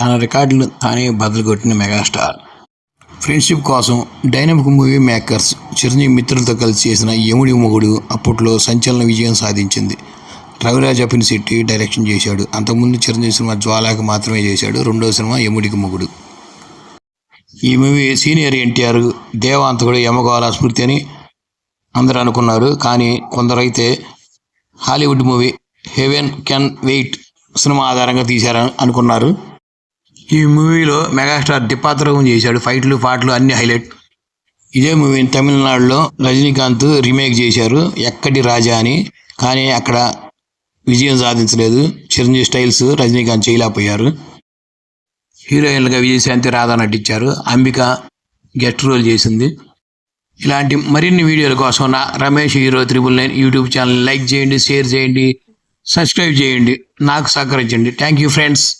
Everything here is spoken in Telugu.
తన రికార్డులు తానే బదులు కొట్టిన మెగాస్టార్. ఫ్రెండ్షిప్ కోసం డైనమిక్ మూవీ మేకర్స్ చిరంజీవి మిత్రులతో కలిసి చేసిన యముడి మొగుడు అప్పట్లో సంచలన విజయం సాధించింది. రవిరాజ్ అపినిశెట్టి డైరెక్షన్ చేశాడు. అంతకుముందు చిరంజీవి సినిమా జ్వాలాకి మాత్రమే చేశాడు. రెండో సినిమా యముడికి మొగుడు. ఈ movie senior NTR Devanthakudu Yamagola స్మృతి అని అందరూ అనుకున్నారు. కానీ కొందరైతే Hollywood movie heaven can wait cinema ఆధారంగా తీశారని అనుకున్నారు. ఈ మూవీలో మెగాస్టార్ దిపాత్రకం చేశాడు. ఫైట్లు పాటలు అన్ని హైలైట్. ఇదే మూవీని తమిళనాడులో రజనీకాంత్ రీమేక్ చేశారు. ఎక్కడి రాజా అని. కానీ అక్కడ విజయం సాధించలేదు. చిరంజీవి స్టైల్స్ రజనీకాంత్ చేయలేకపోయారు. హీరోయిన్లుగా విజయశాంతి రాధా నటించారు. అంబిక గెస్ట్ రోల్ చేసింది. ఇలాంటి మరిన్ని వీడియోల కోసం నా Ramesh hero triple nine YouTube channel like చేయండి షేర్ చేయండి సబ్స్క్రైబ్ చేయండి. నాకు సహకరించండి. Thank you friends.